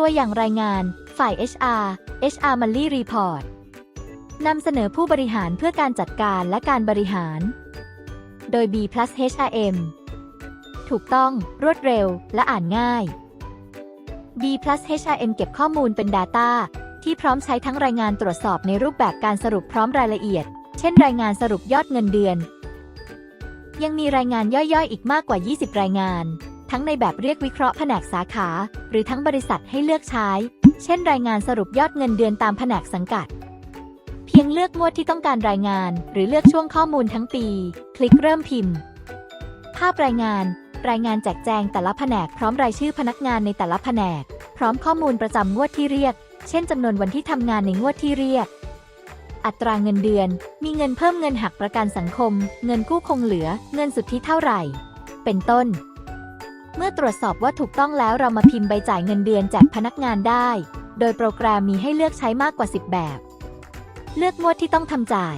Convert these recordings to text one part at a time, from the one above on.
ตัวอย่างรายงาน ฝ่าย HR HR Monthly Report นำเสนอผู้บริหารเพื่อการจัดการและการบริหาร โดย B plus HRM ถูกต้อง รวดเร็ว และอ่านง่าย B plus HRM เก็บข้อมูลเป็น Data ที่พร้อมใช้ทั้งรายงานตรวจสอบในรูปแบบการสรุปพร้อมรายละเอียด เช่น รายงานสรุปยอดเงินเดือน ยังมีรายงานย่อยๆ อีกมากกว่า 20 รายงาน ทั้งในแบบเรียกวิเคราะห์แผนกสาขา หรือทั้งบริษัทให้เลือกใช้ เช่น รายงานสรุปยอดเงินเดือนตามแผนกสังกัด เพียงเลือกงวดที่ต้องการรายงาน หรือเลือกช่วงข้อมูลทั้งปี คลิกเริ่มพิมพ์ ภาพรายงาน รายงานแจกแจงแต่ละแผนกพร้อมรายชื่อพนักงานในแต่ละแผนก พร้อมข้อมูลประจำงวดที่เรียก เช่นจำนวนวันที่ทำงานในงวดที่เรียก อัตราเงินเดือน มีเงินเพิ่มเงินหักประกันสังคม เงินกู้คงเหลือ เงินสุทธิเท่าไหร่ เป็นต้น เมื่อตรวจสอบว่าถูกต้องแล้วเรามาพิมพ์ใบจ่ายเงินเดือนแจกพนักงานได้ โดยโปรแกรมมีให้เลือกใช้มากกว่า 10 แบบ เลือกงวดที่ต้องทำจ่าย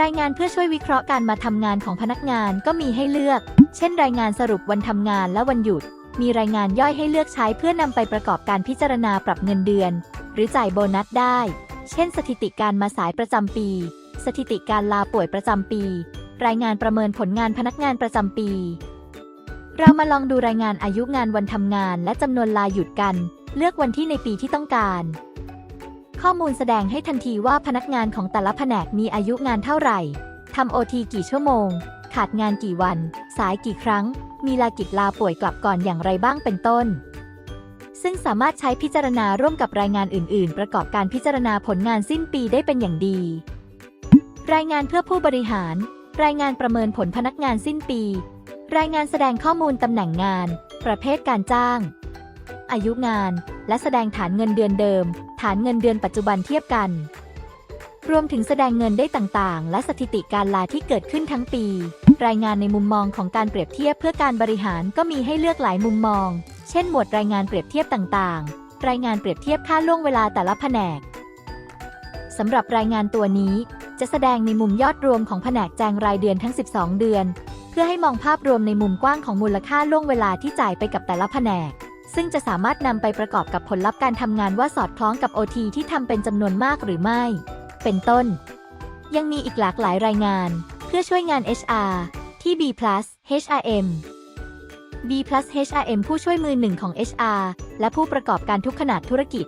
รายงานเพื่อช่วยวิเคราะห์การมาทำงานของพนักงานก็มีให้เลือก เช่น รายงานสรุปวันทำงานและวันหยุด มีรายงานย่อยให้เลือกใช้เพื่อนำไปประกอบการพิจารณาปรับเงินเดือน หรือจ่ายโบนัสได้ เช่น สถิติการมาสายประจำปี สถิติการลาป่วยประจำปี รายงานประเมินผลงานพนักงานประจำปี เรามาลองดูรายงานอายุงานวันทำงานและจำนวนลาหยุดกัน เลือกวันที่ในปีที่ต้องการ ข้อมูลแสดงให้ทันทีว่าพนักงานของแต่ละแผนกมีอายุงานเท่าไหร่ทำโอทีกี่ชั่วโมง ขาดงานกี่วัน สายกี่ครั้ง มีลากิจลาป่วยกลับก่อนอย่างไรบ้างเป็นต้น ซึ่งสามารถใช้พิจารณาร่วมกับรายงานอื่น ๆ ประกอบการพิจารณาผลงานสิ้นปีได้เป็นอย่างดี รายงานเพื่อผู้บริหาร รายงานประเมินผลพนักงานสิ้นปี รายงานแสดงข้อมูลตำแหน่งงาน ประเภทการจ้าง อายุงาน และแสดงฐานเงินเดือนเดิม ฐานเงินเดือนปัจจุบันเทียบกัน รวมถึงแสดงเงินได้ต่างๆ และสถิติการลาที่เกิดขึ้นทั้งปี รายงานในมุมมองของการเปรียบเทียบเพื่อการบริหารก็มีให้เลือกหลายมุมมอง เช่น หมวดรายงานเปรียบเทียบต่างๆ รายงานเปรียบเทียบค่าล่วงเวลาแต่ละแผนกสำหรับรายงานตัวนี้จะแสดงในมุมยอดรวมของแผนกแจงรายเดือนทั้ง 12 เดือน เพื่อให้มองภาพรวมในมุมกว้างของมูลค่าล่วงเวลาที่จ่ายไปกับแต่ละแผนก ซึ่งจะสามารถนำไปประกอบกับผลลัพธ์การทำงานว่าสอดคล้องกับ OT ที่ทำเป็นจำนวนมากหรือไม่ เป็นต้น ยังมีอีกหลากหลายรายงาน เพื่อช่วยงาน HR ที่ B+ HRM B+ HRM ผู้ช่วยมือหนึ่งของ HR และผู้ประกอบการทุกขนาดธุรกิจ